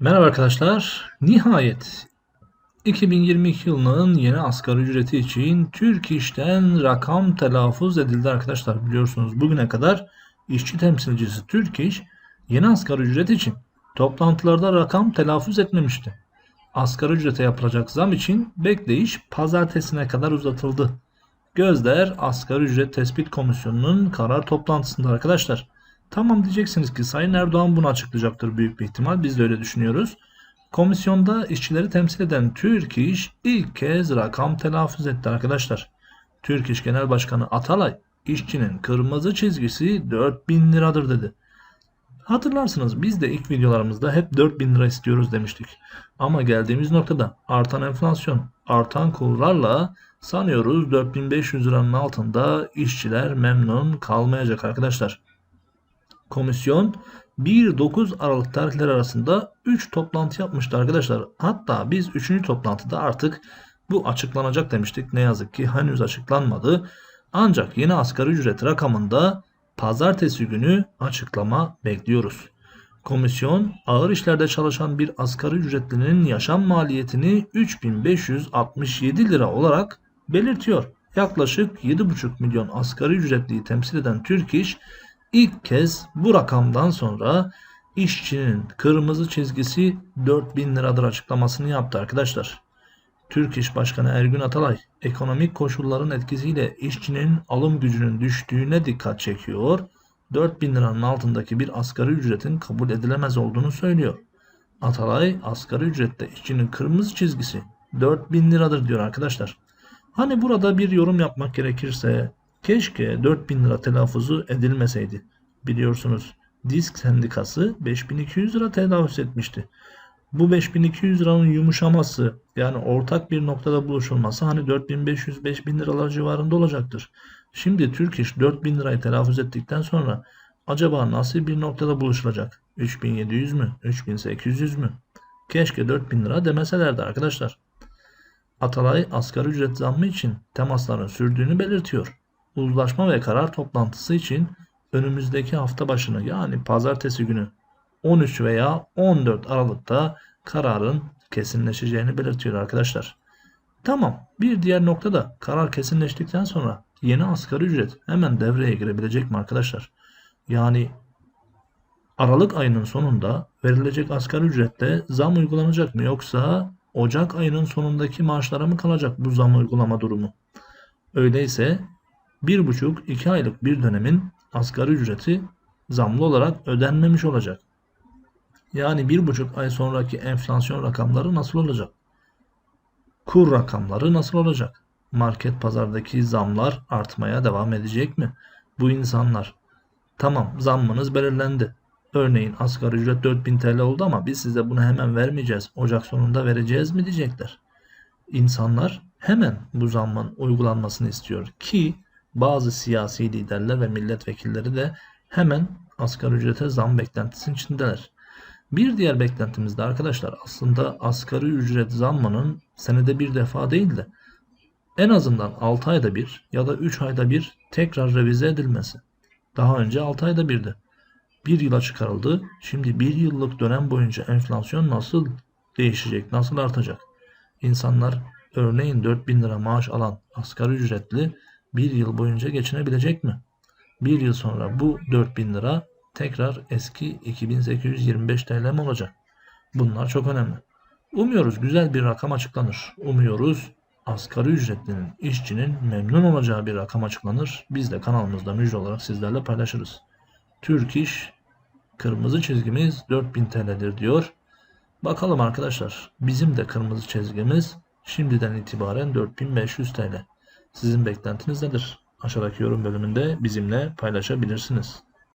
Merhaba arkadaşlar. Nihayet 2022 yılının yeni asgari ücreti için Türk İş'ten rakam telaffuz edildi arkadaşlar. Biliyorsunuz bugüne kadar işçi temsilcisi Türk İş yeni asgari ücret için toplantılarda rakam telaffuz etmemişti. Asgari ücrete yapılacak zam için bekleyiş pazartesine kadar uzatıldı. Gözler Asgari Ücret Tespit Komisyonu'nun karar toplantısında arkadaşlar. Tamam diyeceksiniz ki Sayın Erdoğan bunu açıklayacaktır büyük bir ihtimal. Biz de öyle düşünüyoruz. Komisyonda işçileri temsil eden Türk İş ilk kez rakam telaffuz etti arkadaşlar. Türk İş Genel Başkanı Atalay, işçinin kırmızı çizgisi 4000 liradır dedi. Hatırlarsınız biz de ilk videolarımızda hep 4000 lira istiyoruz demiştik. Ama geldiğimiz noktada artan enflasyon, artan kurlarla sanıyoruz 4500 liranın altında işçiler memnun kalmayacak arkadaşlar. Komisyon 1-9 Aralık tarihleri arasında 3 toplantı yapmıştı arkadaşlar. Hatta biz 3. toplantıda artık bu açıklanacak demiştik. Ne yazık ki henüz açıklanmadı. Ancak yeni asgari ücret rakamında pazartesi günü açıklama bekliyoruz. Komisyon ağır işlerde çalışan bir asgari ücretlinin yaşam maliyetini 3567 lira olarak belirtiyor. Yaklaşık 7,5 milyon asgari ücretliyi temsil eden Türk İş İlk kez bu rakamdan sonra işçinin kırmızı çizgisi 4000 liradır açıklamasını yaptı arkadaşlar. Türk İş Başkanı Ergün Atalay ekonomik koşulların etkisiyle işçinin alım gücünün düştüğüne dikkat çekiyor. 4000 liranın altındaki bir asgari ücretin kabul edilemez olduğunu söylüyor. Atalay asgari ücrette işçinin kırmızı çizgisi 4000 liradır diyor arkadaşlar. Hani burada bir yorum yapmak gerekirse Keşke 4000 lira telaffuzu edilmeseydi. Biliyorsunuz Disk Sendikası 5200 lira telaffuz etmişti. Bu 5200 liranın yumuşaması yani ortak bir noktada buluşulması hani 4500-5000 liralar civarında olacaktır. Şimdi Türk İş 4000 lirayı telaffuz ettikten sonra acaba nasıl bir noktada buluşulacak? 3700 mü? 3800 mü? Keşke 4000 lira demeselerdi arkadaşlar. Atalay asgari ücret zammı için temasların sürdüğünü belirtiyor uzlaşma ve karar toplantısı için önümüzdeki hafta başını yani pazartesi günü 13 veya 14 Aralık'ta kararın kesinleşeceğini belirtiyor arkadaşlar. Tamam bir diğer nokta da karar kesinleştikten sonra yeni asgari ücret hemen devreye girebilecek mi arkadaşlar? Yani Aralık ayının sonunda verilecek asgari ücrette zam uygulanacak mı yoksa Ocak ayının sonundaki maaşlara mı kalacak bu zam uygulama durumu? Öyleyse 1,5-2 aylık bir dönemin asgari ücreti zamlı olarak ödenmemiş olacak. Yani 1,5 ay sonraki enflasyon rakamları nasıl olacak? Kur rakamları nasıl olacak? Market pazardaki zamlar artmaya devam edecek mi? Bu insanlar tamam zammınız belirlendi. Örneğin asgari ücret 4000 TL oldu ama biz size bunu hemen vermeyeceğiz. Ocak sonunda vereceğiz mi diyecekler. İnsanlar hemen bu zammın uygulanmasını istiyor ki bazı siyasi liderler ve milletvekilleri de hemen asgari ücrete zam beklentisinin içindeler. Bir diğer beklentimiz de arkadaşlar aslında asgari ücret zammının senede bir defa değil de en azından 6 ayda bir ya da 3 ayda bir tekrar revize edilmesi. Daha önce 6 ayda birdi. Bir yıla çıkarıldı. Şimdi bir yıllık dönem boyunca enflasyon nasıl değişecek, nasıl artacak? İnsanlar örneğin 4000 lira maaş alan asgari ücretli bir yıl boyunca geçinebilecek mi? Bir yıl sonra bu 4000 lira tekrar eski 2825 TL mi olacak? Bunlar çok önemli. Umuyoruz güzel bir rakam açıklanır. Umuyoruz asgari ücretlinin, işçinin memnun olacağı bir rakam açıklanır. Biz de kanalımızda müjde olarak sizlerle paylaşırız. Türk İş kırmızı çizgimiz 4000 TL'dir diyor. Bakalım arkadaşlar bizim de kırmızı çizgimiz şimdiden itibaren 4500 TL. Sizin beklentiniz nedir? Aşağıdaki yorum bölümünde bizimle paylaşabilirsiniz.